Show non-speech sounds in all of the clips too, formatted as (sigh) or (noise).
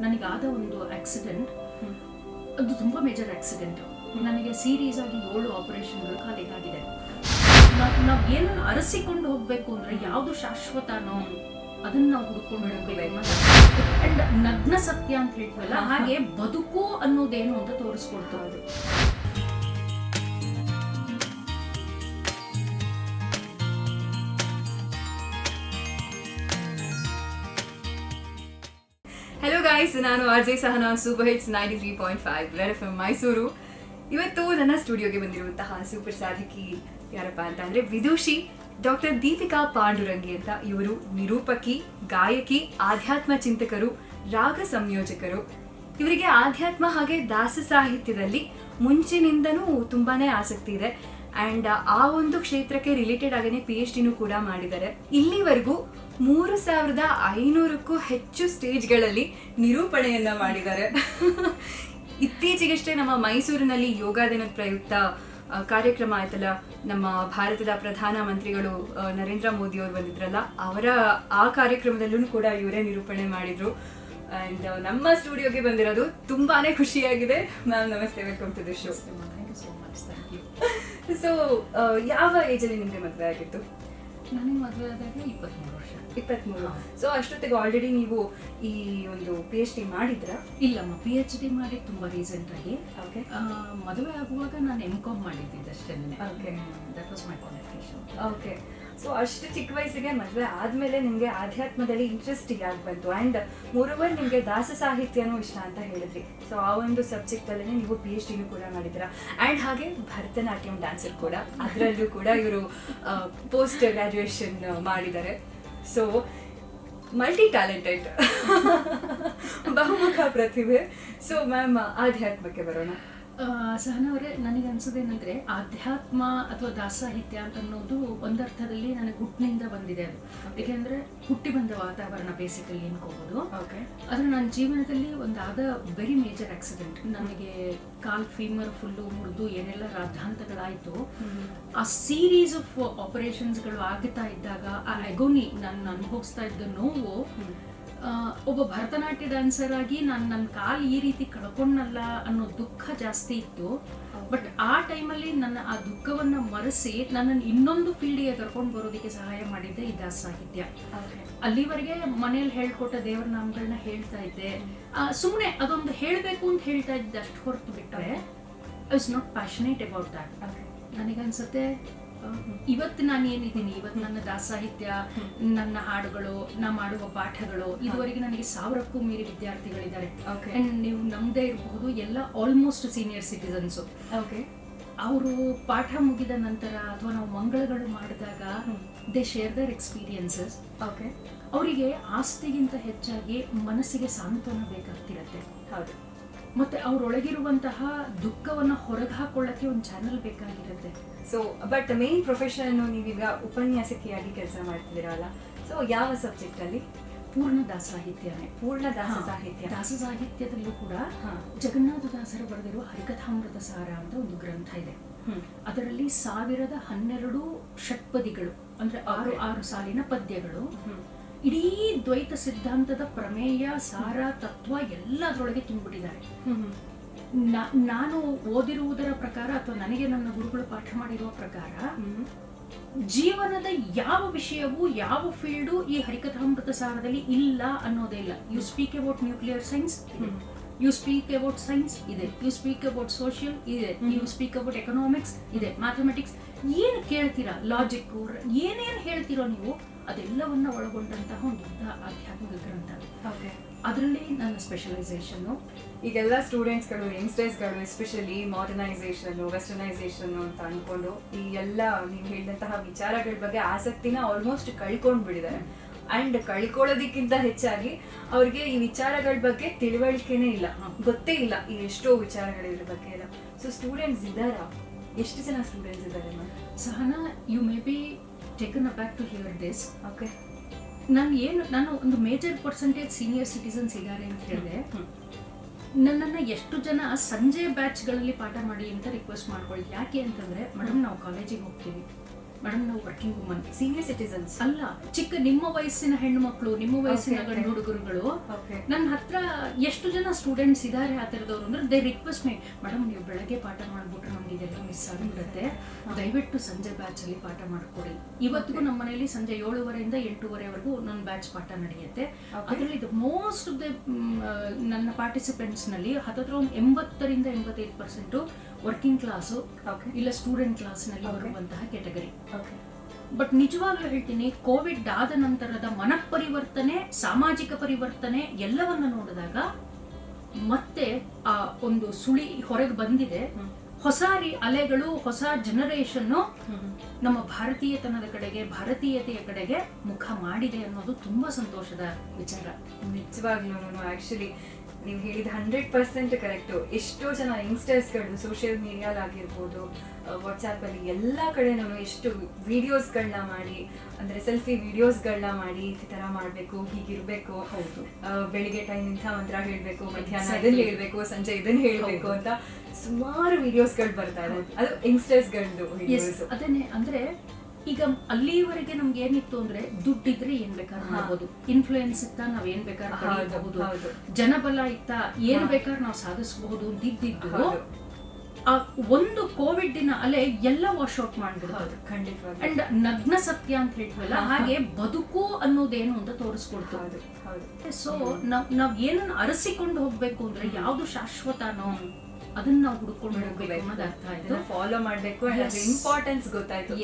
ನನಗಾದ ಒಂದು ಆಕ್ಸಿಡೆಂಟ್ ಅದು ತುಂಬ ಮೇಜರ್ ಆಕ್ಸಿಡೆಂಟ್ ನನಗೆ ಸೀರೀಸ್ ಆಗಿ ಏಳು ಆಪರೇಷನ್ಗಳು ಕಾಲಿಗಾಗಿದೆ ನಾವು ಏನನ್ನು ಅರಸಿಕೊಂಡು ಹೋಗಬೇಕು ಅಂದ್ರೆ ಯಾವುದು ಶಾಶ್ವತನೋ ಅದನ್ನ ನಾವು ಹುಡ್ಕೊಂಡು ಹೋಗಬೇಕು. ಅಂಡ್ ನಗ್ನ ಸತ್ಯ ಅಂತ ಹೇಳ್ತೀವಲ್ಲ ಹಾಗೆ ಬದುಕು ಅನ್ನೋದೇನು ಅಂತ ತೋರಿಸ್ಕೊಡ್ತಾ ಅದು ಗಾಯ್ಸ್ ನಾನು R J Sahana super hits ninety three point five red F Mysuru ಇವತ್ತು ನನ್ನ ಸ್ಟುಡಿಯೋಗೆ ಬಂದಿರುವಂತಹ ಸೂಪರ್ ಸಾಧಕಿ ಯಾರಪ್ಪ ಅಂತ ಅಂದ್ರೆ ವಿದುಷಿ ಡಾಕ್ಟರ್ ದೀಪಿಕಾ ಪಾಂಡುರಂಗಿ ಅಂತ ಇವರು ನಿರೂಪಕಿ, ಗಾಯಕಿ, ಆಧ್ಯಾತ್ಮ ಚಿಂತಕರು, ರಾಗ ಸಂಯೋಜಕರು. ಇವರಿಗೆ ಆಧ್ಯಾತ್ಮ ಹಾಗೆ ದಾಸ ಸಾಹಿತ್ಯದಲ್ಲಿ ಮುಂಚಿನಿಂದನೂ ತುಂಬಾನೇ ಆಸಕ್ತಿ ಇದೆ. ಅಂಡ್ ಆ ಒಂದು ಕ್ಷೇತ್ರಕ್ಕೆ ರಿಲೇಟೆಡ್ ಆಗೇನೆ ಪಿ ಎಚ್ ಡಿನೂ ಕೂಡ ಮಾಡಿದ್ದಾರೆ. ಇಲ್ಲಿವರೆಗೂ ಮೂರು ಸಾವಿರದ ಐನೂರಕ್ಕೂ ಹೆಚ್ಚು ಸ್ಟೇಜ್ಗಳಲ್ಲಿ ನಿರೂಪಣೆಯನ್ನ ಮಾಡಿದ್ದಾರೆ. (laughs) ಇತ್ತೀಚೆಗಷ್ಟೇ ನಮ್ಮ ಮೈಸೂರಿನಲ್ಲಿ ಯೋಗ ದಿನದ ಪ್ರಯುಕ್ತ ಕಾರ್ಯಕ್ರಮ ಆಯ್ತಲ್ಲ, ನಮ್ಮ ಭಾರತದ ಪ್ರಧಾನ ಮಂತ್ರಿಗಳು ನರೇಂದ್ರ ಮೋದಿ ಅವರು ಬಂದಿದ್ರಲ್ಲ, ಅವರ ಆ ಕಾರ್ಯಕ್ರಮದಲ್ಲೂ ಕೂಡ ಇವರೇ ನಿರೂಪಣೆ ಮಾಡಿದ್ರು. ಅಂಡ್ ನಮ್ಮ ಸ್ಟುಡಿಯೋಗೆ ಬಂದಿರೋದು ತುಂಬಾನೇ ಖುಷಿಯಾಗಿದೆ. ಮ್ಯಾಮ್ ನಮಸ್ತೆ. Welcome to the show so ಯಾವ ಏಜಲ್ಲಿ ನಿಮಗೆ ಮದುವೆ ಆಗಿತ್ತು ನನಗೆ ಮದುವೆ ಆದಾಗ ಇಪ್ಪತ್ತ್ಮೂರು ವರ್ಷ. ಇಪ್ಪತ್ತ್ಮೂರು ಸೊ ಅಷ್ಟೊತ್ತಿಗೆ ಆಲ್ರೆಡಿ ನೀವು ಈ ಒಂದು ಪಿ ಎಚ್ ಡಿ ಮಾಡಿದ್ರ? ಇಲ್ಲಮ್ಮ ಪಿ ಎಚ್ ಡಿ ಮಾಡಿ ತುಂಬ ರೀಸೆಂಟ್ ಆಗಿ. ಓಕೆ ಮದುವೆ ಆಗುವಾಗ ನಾನು ಎಂ ಕಾಮ್ ಮಾಡಿದ್ದಿದ್ದಷ್ಟೇ Okay. That was my qualification okay so ಅಷ್ಟು ಚಿಕ್ಕ ವಯಸ್ಸಿಗೆ ಮದುವೆ ಆದ್ಮೇಲೆ ನಿಮಗೆ ಆಧ್ಯಾತ್ಮದಲ್ಲಿ ಇಂಟ್ರೆಸ್ಟ್ ಯಾಕೆ ಬಂತು. ಅಂಡ್ ಮೂರವರ್ ನಿಮಗೆ ದಾಸ ಸಾಹಿತ್ಯನೂ ಇಷ್ಟ ಅಂತ ಹೇಳಿದ್ರಿ. ಸೊ ಆ ಒಂದು ಸಬ್ಜೆಕ್ಟಲ್ಲೇ ನೀವು ಪಿ ಎಚ್ ಡಿನೂ ಕೂಡ ಮಾಡಿದ್ರ ಅಂಡ್ ಹಾಗೆ ಭರತನಾಟ್ಯಂ ಡ್ಯಾನ್ಸರ್ ಕೂಡ. ಅದರಲ್ಲೂ ಕೂಡ ಇವರು ಪೋಸ್ಟ್ ಗ್ರಾಜುಯೇಷನ್ ಮಾಡಿದ್ದಾರೆ. ಸೊ ಮಲ್ಟಿ ಟ್ಯಾಲೆಂಟೆಡ್ ಬಹುಮುಖ ಪ್ರತಿಭೆ. ಸೊ ಮ್ಯಾಮ್ ಆಧ್ಯಾತ್ಮಕ್ಕೆ ಬರೋಣ. ಸಹನ ಅವರೇ ನನಗೆ ಅನ್ಸೋದೇನಂದ್ರೆ ಆಧ್ಯಾತ್ಮ ಅಥವಾ ದಾಸಾಹಿತ್ಯ ಅಂತ ಅನ್ನೋದು ಒಂದರ್ಥದಲ್ಲಿ ನನಗೆ ಹುಟ್ಟಿನಿಂದ ಬಂದಿದೆ ಅದು. ಯಾಕೆಂದ್ರೆ ಹುಟ್ಟಿ ಬಂದ ವಾತಾವರಣ ಬೇಸಿಕಲಿ ಅನ್ಕೋಬಹುದು ಓಕೆ ಆದ್ರೆ ನನ್ನ ಜೀವನದಲ್ಲಿ ಒಂದಾದ ವೆರಿ ಮೇಜರ್ ಆಕ್ಸಿಡೆಂಟ್ ನನಗೆ ಕಾಲ್ ಫೀಮರ್ ಫುಲ್ಲು ಮುರಿದು ಏನೆಲ್ಲ ರಾದ್ಧಾಂತಗಳಾಯ್ತು ಆ ಸೀರೀಸ್ ಆಫ್ ಆಪರೇಷನ್ಸ್ಗಳು ಆಗ್ತಾ ಇದ್ದಾಗ ಆ ಅಗೋನಿ ನಾನು ಅನುಭವಿಸ್ತಾ ಇದ್ದ ನೋವು ಒಬ್ಬ ಭರತನಾಟ್ಯ ಡ್ಯಾನ್ಸರ್ ಆಗಿ ನಾನು ನನ್ನ ಕಾಲು ಈ ರೀತಿ ಕಳ್ಕೊಂಡಲ್ಲ ಅನ್ನೋ ದುಃಖ ಜಾಸ್ತಿ ಇತ್ತು. ಬಟ್ ಆ ಟೈಮಲ್ಲಿ ನನ್ನ ಆ ದುಃಖವನ್ನ ಮರೆಸಿ ನನ್ನನ್ನು ಇನ್ನೊಂದು ಫೀಲ್ಡಿಗೆ ಕರ್ಕೊಂಡು ಬರೋದಕ್ಕೆ ಸಹಾಯ ಮಾಡಿದ್ದೆ ಈ ದಾಸ ಸಾಹಿತ್ಯ. ಅಲ್ಲಿವರೆಗೆ ಮನೇಲಿ ಹೇಳ್ಕೊಟ್ಟ ದೇವರ ನಾಮಗಳನ್ನ ಹೇಳ್ತಾ ಇದ್ದೆ. ಸುಮ್ಮನೆ ಅದೊಂದು ಹೇಳಬೇಕು ಅಂತ ಹೇಳ್ತಾ ಇದ್ದೆ ಅಷ್ಟು ಹೊರತು ಬಿಟ್ಟರೆ I was not passionate about that ನನಗನ್ಸುತ್ತೆ ಇವತ್ತು ನಾನು ಏನಿದ್ದೀನಿ? ಇವತ್ತು ನನ್ನ ದಾಸಾಹಿತ್ಯ ನನ್ನ ಹಾಡುಗಳು ನಾ ಮಾಡುವ ಪಾಠಗಳು ಇದುವರೆಗೆ ನನಗೆ ಸಾವಿರಕ್ಕೂ ಮೀರಿ ವಿದ್ಯಾರ್ಥಿಗಳಿದ್ದಾರೆ. ಅಂಡ್ ನೀವು ನಮ್ದೇ ಇರಬಹುದು ಎಲ್ಲ ಆಲ್ಮೋಸ್ಟ್ ಸೀನಿಯರ್ ಸಿಟಿಸನ್ಸು ಓಕೆ ಅವರು ಪಾಠ ಮುಗಿದ ನಂತರ ಅಥವಾ ನಾವು ಮಂಗಳಗಳು ಮಾಡಿದಾಗ they share their experiences okay ಅವರಿಗೆ ಆಸ್ತಿಗಿಂತ ಹೆಚ್ಚಾಗಿ ಮನಸ್ಸಿಗೆ ಸಾಂತ್ವನ ಬೇಕಾಗ್ತಿರತ್ತೆ. ಹೌದು. ಮತ್ತೆ ಅವರೊಳಗಿರುವಂತಹ ದುಃಖವನ್ನ ಹೊರಗೆ ಹಾಕೊಳ್ಳಕ್ಕೆ ಒಂದು ಚಾನಲ್ ಬೇಕಾಗಿರುತ್ತೆ. ಸೊ ಬಟ್ ಮೇನ್ ಪ್ರೊಫೆಷನ್ ನೀವೀಗ ಉಪನ್ಯಾಸಕಿಯಾಗಿ ಕೆಲಸ ಮಾಡ್ತಿದ್ದೀರಲ್ಲ ಸೊ ಯಾವ ಸಬ್ಜೆಕ್ಟ್ ಅಲ್ಲಿ? ಪೂರ್ಣ ದಾಸ ಸಾಹಿತ್ಯನೇ ಪೂರ್ಣ ದಾಸ ಸಾಹಿತ್ಯ. ದಾಸ ಸಾಹಿತ್ಯದಲ್ಲೂ ಕೂಡ. ಜಗನ್ನಾಥ ದಾಸರು ಬರೆದಿರುವ ಹರಿಕಥಾಮೃತ ಸಾರ ಅಂತ ಒಂದು ಗ್ರಂಥ ಇದೆ. ಅದರಲ್ಲಿ ಸಾವಿರದ ಹನ್ನೆರಡು ಷಟ್ಪದಿಗಳು ಅಂದ್ರೆ ಆರು. ಆರು ಸಾಲಿನ ಪದ್ಯಗಳು. ಇಡೀ ದ್ವೈತ ಸಿದ್ಧಾಂತದ ಪ್ರಮೇಯ ಸಾರ ತತ್ವ ಎಲ್ಲ ಅದರೊಳಗೆ ತುಂಬಿಟ್ಟಿದ್ದಾರೆ ನಾನು ಓದಿರುವುದರ ಪ್ರಕಾರ ಅಥವಾ ನನಗೆ ನನ್ನ ಗುರುಗಳು ಪಾಠ ಮಾಡಿರುವ ಪ್ರಕಾರ. ಜೀವನದ ಯಾವ ವಿಷಯವೂ ಯಾವ ಫೀಲ್ಡು ಈ ಹರಿಕಥಾಮೃತ ಸಾರದಲ್ಲಿ ಇಲ್ಲ ಅನ್ನೋದೇ ಇಲ್ಲ. You speak about nuclear science. You speak about science ಇದೆ. ಯು ಸ್ಪೀಕ್ ಅಬೌಟ್ ಸೋಷಿಯಲ್ ಇದೆ. ಯು ಸ್ಪೀಕ್ ಅಬೌಟ್ ಎಕನಾಮಿಕ್ಸ್ ಇದೆ. ಮ್ಯಾಥಮೆಟಿಕ್ಸ್ ಏನು ಕೇಳ್ತೀರಾ? ಲಾಜಿಕ್ ಏನೇನು ಹೇಳ್ತೀರೋ ನೀವು ಅದೆಲ್ಲವನ್ನ ಒಳಗೊಂಡಂತಹ ಒಂದು ದೊಡ್ಡ ಆಧ್ಯಾತ್ಮಿಕ ಗ್ರಂಥ ಓಕೆ. ಅದರಲ್ಲಿ ನನ್ನ ಸ್ಪೆಷಲೈಸೇಷನ್ ಈಗೆಲ್ಲ ಸ್ಟೂಡೆಂಟ್ಸ್ಗಳು ಯಂಗ್ಸ್ಟರ್ಸ್ಗಳು ಎಸ್ಪೆಷಲಿ ಮಾಡರ್ನೈಸೇಷನ್ ವೆಸ್ಟರ್ನೈಸೇಷನ್ ಅಂತ ಅನ್ಕೊಂಡು ಈ ಎಲ್ಲ ನೀವು ಹೇಳಿದಂತಹ ವಿಚಾರಗಳ ಬಗ್ಗೆ ಆಸಕ್ತಿನ ಆಲ್ಮೋಸ್ಟ್ ಕಳ್ಕೊಂಡ್ ಬಿಟ್ಟಿದ್ದಾರೆ ಅಂಡ್ ಕಳ್ಕೊಳ್ಳೋದಕ್ಕಿಂತ ಹೆಚ್ಚಾಗಿ ಅವ್ರಿಗೆ ಈ ವಿಚಾರಗಳ ಬಗ್ಗೆ ತಿಳುವಳಿಕೆನೇ ಇಲ್ಲ. ಗೊತ್ತೇ ಇಲ್ಲ ಈ ಎಷ್ಟೋ ವಿಚಾರಗಳು ಇದ್ರ ಬಗ್ಗೆ ಎಲ್ಲ. ಸೊ ಸ್ಟೂಡೆಂಟ್ಸ್ ಇದ್ದಾರಾ? ಎಷ್ಟು ಜನ ಸ್ಟೂಡೆಂಟ್ಸ್ ಇದ್ದಾರೆ so Sahana you may be taken back to hear this okay ನಾನು ಏನು ನಾನು ಒಂದು ಮೇಜರ್ ಪರ್ಸೆಂಟೇಜ್ ಸೀನಿಯರ್ ಸಿಟಿಸನ್ಸ್ ಇದ್ದಾರೆ ಅಂತ ಹೇಳಿದೆ ನನ್ನನ್ನು ಎಷ್ಟು ಜನ ಸಂಜೆ ಬ್ಯಾಚ್ಗಳಲ್ಲಿ ಪಾಠ ಮಾಡಿ ಅಂತ ರಿಕ್ವೆಸ್ಟ್ ಮಾಡ್ಕೊಳ್ಳಿ. ಯಾಕೆ ಅಂತಂದ್ರೆ ಮೇಡಮ್ ನಾವು ಕಾಲೇಜಿಗೆ ಹೋಗ್ತೀವಿ. ಮೇಡಮ್ ನಾವು ವರ್ಕಿಂಗ್ ವುಮನ್ ಸೀನಿಯರ್ ಸಿಟಿಸನ್ಸ್ ಅಲ್ಲ. ಚಿಕ್ಕ ನಿಮ್ಮ ವಯಸ್ಸಿನ ಹೆಣ್ಣು ಮಕ್ಕಳು ನಿಮ್ಮ ವಯಸ್ಸಿನ. ಗಂಡು ಹುಡುಗರುಗಳು ನನ್ನ ಹತ್ರ ಎಷ್ಟು ಜನ ಸ್ಟೂಡೆಂಟ್ಸ್ ಇದ್ದಾರೆ ಆ ಥರದವ್ರು ಅಂದ್ರೆ ದೇ ರಿಕ್ವೆಸ್ಟ್ ಮೇ ಮೇಡಮ್ ನೀವು ಬೆಳಗ್ಗೆ ಪಾಠ ಮಾಡ್ಬಿಟ್ರೆ ನಮ್ಗೆ ಇದೆಲ್ಲ ಮಿಸ್ ಆಗಿಬಿಡುತ್ತೆ. ದಯವಿಟ್ಟು ಸಂಜೆ ಬ್ಯಾಚ್ ಅಲ್ಲಿ ಪಾಠ ಮಾಡ್ಕೊಡಿ. ಇವತ್ತಿಗೂ ನಮ್ಮ ಮನೆಯಲ್ಲಿ ಸಂಜೆ ಏಳುವರೆಯಿಂದ ಎಂಟೂವರೆವರೆಗೂ ನನ್ನ ಬ್ಯಾಚ್ ಪಾಠ ನಡೆಯುತ್ತೆ. ಅದರಲ್ಲಿ ಮೋಸ್ಟ್ ಆಫ್ ದ ನನ್ನ ಪಾರ್ಟಿಸಿಪೆಂಟ್ಸ್ನಲ್ಲಿ ಹತ್ತತ್ರ ಒಂದು ಎಂಬತ್ತರಿಂದ ಎಂಬತ್ತೈದು ಪರ್ಸೆಂಟು ವರ್ಕಿಂಗ್ ಕ್ಲಾಸು ಇಲ್ಲ ಸ್ಟೂಡೆಂಟ್ ಕ್ಲಾಸ್ನಲ್ಲಿ. ಬರುವಂತಹ ಕೆಟಗರಿ ಬಟ್ ನಿಜವಾಗ್ಲೂ ಹೇಳ್ತೀನಿ ಕೋವಿಡ್ ಆದ ನಂತರದ ಮನ ಪರಿವರ್ತನೆ ಸಾಮಾಜಿಕ ಪರಿವರ್ತನೆ ಎಲ್ಲವನ್ನ ನೋಡಿದಾಗ ಮತ್ತೆ ಆ ಒಂದು ಸುಳಿ ಹೊರಗೆ ಬಂದಿದೆ. ಹೊಸ ರೀ ಅಲೆಗಳು ಹೊಸ ಜನರೇಷನ್ ನಮ್ಮ ಭಾರತೀಯತನದ ಕಡೆಗೆ ಭಾರತೀಯತೆಯ ಕಡೆಗೆ ಮುಖ ಮಾಡಿದೆ ಅನ್ನೋದು ತುಂಬಾ ಸಂತೋಷದ ವಿಚಾರ. ನಿಜವಾಗ್ಲೂ ಆಕ್ಚುಲಿ ನೀವು ಹೇಳಿದ ಹಂಡ್ರೆಡ್ ಪರ್ಸೆಂಟ್ ಕರೆಕ್ಟು ಎಷ್ಟೋ ಜನ ಯಂಗ್ಸ್ಟರ್ಸ್ಗಳು ಸೋಷಿಯಲ್ ಮೀಡಿಯಾಲಾಗಿರ್ಬೋದು ವಾಟ್ಸಾಪಲ್ಲಿ ಎಲ್ಲ ಕಡೆನೂ ಎಷ್ಟು ವಿಡಿಯೋಸ್ಗಳನ್ನ ಮಾಡಿ ಅಂದರೆ ಸೆಲ್ಫಿ ವಿಡಿಯೋಸ್ಗಳನ್ನ ಮಾಡಿ ಈ ಥರ ಮಾಡಬೇಕು ಹೀಗಿರಬೇಕು. ಹೌದು. ಬೆಳಿಗ್ಗೆ ಟೈಮ್ ಇಂಥ ಮಂತ್ರ ಹೇಳಬೇಕು ಮಧ್ಯಾಹ್ನ. ಅದನ್ನ ಹೇಳಬೇಕು ಸಂಜೆ ಇದನ್ನ ಹೇಳಬೇಕು. ಅಂತ ಸುಮಾರು ವಿಡಿಯೋಸ್ಗಳು ಬರ್ತಾ ಇದೆ. ಅದು ಯಂಗ್ಸ್ಟರ್ಸ್ಗಳದ್ದು ಅದನ್ನೇ ಅಂದ್ರೆ ಈಗ ಅಲ್ಲಿವರೆಗೆ ನಮ್ಗೆ ಏನಿತ್ತು ಅಂದ್ರೆ ದುಡ್ಡಿದ್ರೆ ಏನ್ ಬೇಕಾದ್ರೂ ಮಾಡಬಹುದು ಮಾಡ್ಬೋದು. ಇನ್ಫ್ಲೂಯೆನ್ಸ್ ಇತ್ತ ನಾವ್ ಏನ್ ಬೇಕಾದ್ರೂ ಹೌದು, ಪಡೆಯಬಹುದು ಜನಬಲ ಇತ್ತ ಏನ್. ಬೇಕಾದ್ರೂ ನಾವು ಸಾಧಿಸಬಹುದು ಇದ್ದಿದ್ದು ಆ ಒಂದು ಕೋವಿಡ್ ದಿನ ಅಲೆ ಎಲ್ಲ ವಾಶ್ ಔಟ್ ಮಾಡ್ಬಿಡ್ತು. ಖಂಡಿತವಾಗಿ ಅಂಡ್ ನಗ್ನ ಸತ್ಯ ಅಂತ ಹೇಳ್ತೀವಲ್ಲ ಹಾಗೆ ಬದುಕು ಅನ್ನೋದೇನು ಅಂತ ತೋರಿಸ್ಕೊಡ್ತು. ಸೊ ನಾವ್ ನಾವ್ ಏನನ್ನ ಅರಸಿಕೊಂಡು ಹೋಗ್ಬೇಕು ಅಂದ್ರೆ ಯಾವ್ದು ಶಾಶ್ವತನೋ. ಅದನ್ನ ನಾವು ಹುಡ್ಕೊಂಡು ಹೋಗ್ಬೇಕು ಅನ್ನೋದು ಅರ್ಥ ಆಯ್ತು. ಫಾಲೋ ಮಾಡಬೇಕು. ಇಂಪಾರ್ಟೆನ್ಸ್ ಗೊತ್ತಾಯ್ತು.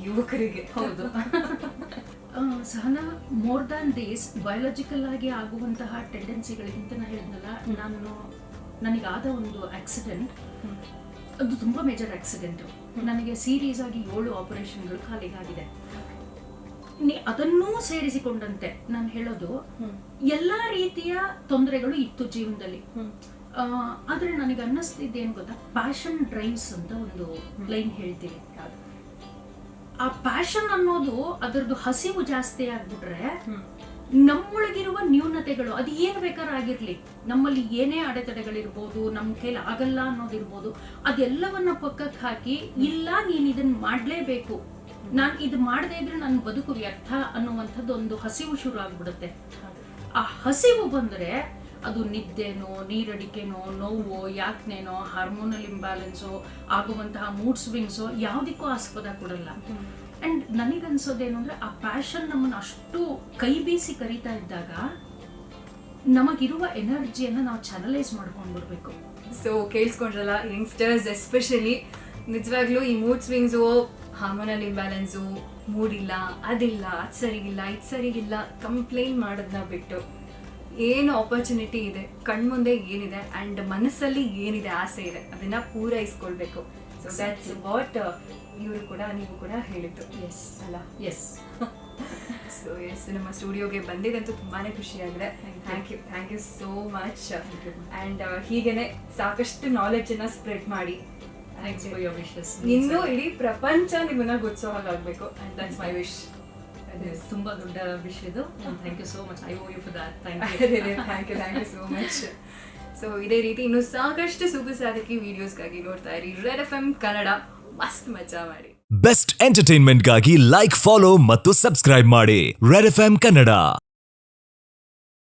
ಯುವಕರಿಗೆ. ಹೌದು. Sahana more than days biological ಆಗಿ ಆಗುವಂತಹ ಟೆಂಡೆನ್ಸಿಗಳಿಗಿಂತ ನಾ ಹೇಳಿದ್ನಲ್ಲ ನಾನು ನನಗಾದ ಒಂದು ಆಕ್ಸಿಡೆಂಟ್ ಅದು ತುಂಬಾ ಮೇಜರ್ ಆಕ್ಸಿಡೆಂಟ್ ನನಗೆ ಸೀರಿಯಸ್ ಆಗಿ ಏಳು ಆಪರೇಷನ್ಗಳು ಖಾಲಿಗಾಗಿದೆ ನೀ ಅದನ್ನೂ ಸೇರಿಸಿಕೊಂಡಂತೆ ನಾನು ಹೇಳೋದು ಎಲ್ಲ ರೀತಿಯ ತೊಂದರೆಗಳು ಇತ್ತು ಜೀವನದಲ್ಲಿ. ಆದ್ರೆ ನನಗೆ ಅನ್ನಿಸ್ತಿದ್ದೇನು ಗೊತ್ತಾ? ಪ್ಯಾಷನ್ ಡ್ರೈವ್ಸ್ ಅಂತ ಒಂದು ಲೈನ್ ಹೇಳ್ತೀನಿ. ಆ ಪ್ಯಾಷನ್ ಅನ್ನೋದು ಅದರದ್ದು ಹಸಿವು ಜಾಸ್ತಿ ಆಗ್ಬಿಟ್ರೆ. ನಮ್ಮೊಳಗಿರುವ ನ್ಯೂನತೆಗಳು, ಅದು ಏನ್ ಬೇಕಾದ್ರೂ ಆಗಿರ್ಲಿ. ನಮ್ಮಲ್ಲಿ ಏನೇ ಅಡೆತಡೆಗಳಿರ್ಬೋದು ನಮ್ಮ ಕೈಲಿ ಆಗಲ್ಲ ಅನ್ನೋದಿರ್ಬೋದು, ಅದೆಲ್ಲವನ್ನ ಪಕ್ಕಕ್ಕೆ ಹಾಕಿ, ಇಲ್ಲ ನೀನ್ ಇದನ್ನ ಮಾಡ್ಲೇಬೇಕು. ನಾನ್ ಇದು ಮಾಡದೇ ಇದ್ರೆ ನನ್ನ ಬದುಕು ವ್ಯರ್ಥ ಅನ್ನುವಂಥದ್ದು ಒಂದು ಹಸಿವು ಶುರು ಆಗ್ಬಿಡುತ್ತೆ. ಆ ಹಸಿವು ಬಂದ್ರೆ ಅದು ನಿದ್ದೆನೋ, ನೀರಡಿಕೆನೋ, ನೋವೋ, ಯಾಕ್ನೇನೋ ಹಾರ್ಮೋನಲ್ ಇಂಬ್ಯಾಲೆನ್ಸೋ ಆಗುವಂತಹ ಮೂಡ್ ಸ್ವಿಂಗ್ಸೋ ಯಾವುದಕ್ಕೂ ಆಸ್ಪದ ಕೊಡಲ್ಲ. ಆ್ಯಂಡ್ ನನಗನ್ಸೋದೇನು ಅಂದರೆ ಆ ಪ್ಯಾಷನ್ ನಮ್ಮನ್ನು ಅಷ್ಟು ಕೈ ಬೀಸಿ ಕರಿತಾ ಇದ್ದಾಗ ನಮಗಿರುವ ಎನರ್ಜಿಯನ್ನು ನಾವು ಚಾನಲೈಸ್ ಮಾಡ್ಕೊಂಡು ಬರಬೇಕು ಸೊ ಕೇಳಿಸ್ಕೊಂಡ್ರಲ್ಲ ಯಂಗ್ಸ್ಟರ್ಸ್ ಎಸ್ಪೆಷಲಿ ನಿಜವಾಗ್ಲೂ ಈ ಮೂಡ್ ಸ್ವಿಂಗ್ಸು ಹಾರ್ಮೋನಲ್ ಇಂಬ್ಯಾಲೆನ್ಸು ಮೂಡಿಲ್ಲ ಅದಿಲ್ಲ, ಅದು ಸರಿಗಿಲ್ಲ, ಇದು ಸರಿಗಿಲ್ಲ ಕಂಪ್ಲೇಂಟ್ ಮಾಡೋದನ್ನ ಬಿಟ್ಟು. ಏನು ಆಪರ್ಚುನಿಟಿ ಇದೆ ಕಣ್ಮುಂದೆ ಏನಿದೆ ಅಂಡ್ ಮನಸ್ಸಲ್ಲಿ ಏನಿದೆ ಆಸೆ ಇದೆ ಅದನ್ನ ಪೂರೈಸ್ಕೊಳ್ಬೇಕು. ಸೊ ದಟ್ಸ್ ವಾಟ್ ಇವರು ಕೂಡ ನೀವು ಕೂಡ ಹೇಳಿದ್ದು. ಎಸ್ ಅಲ್ಲ? ಎಸ್ ಸೊ ಎಸ್ ನಮ್ಮ ಸ್ಟುಡಿಯೋಗೆ ಬಂದಿದ್ದಂತೂ ತುಂಬಾನೇ ಖುಷಿಯಾಗಿದೆ. Thank you thank you so much and ಹೀಗೇನೆ ಸಾಕಷ್ಟು ನಾಲೆಡ್ಜನ್ನ ಸ್ಪ್ರೆಡ್ ಮಾಡಿ. ಇನ್ನು ಇಡೀ ಪ್ರಪಂಚ ನಿಮ್ಮನ್ನ ಗುರ್ಸೋ ಹಾಗಾಗ್ಬೇಕು ಅಂಡ್ ದಟ್ಸ್ ಮೈ ವಿಶ್ ತುಂಬಾ ದೊಡ್ಡ ವಿಷಯದು thank you so much I owe you for that thank you thank you thank you so much so ಇದೇ ರೀತಿ ಇನ್ನು ಸಾಕಷ್ಟು ಸೂಪರ್ ಸಾಧಕಿ ವಿಡಿಯೋಸ್ಗಾಗಿ ನೋಡ್ತಾ ಇರಿ. ರೆಡ್ ಎಫ್ ಎಂ ಕನ್ನಡ ಮಸ್ತ್ ಮಜಾ ಮಾಡಿ. ಬೆಸ್ಟ್ ಎಂಟರ್ಟೈನ್ಮೆಂಟ್ಗಾಗಿ ಲೈಕ್ ಫಾಲೋ ಮತ್ತು ಸಬ್ಸ್ಕ್ರೈಬ್ ಮಾಡಿ. Red F M Kannada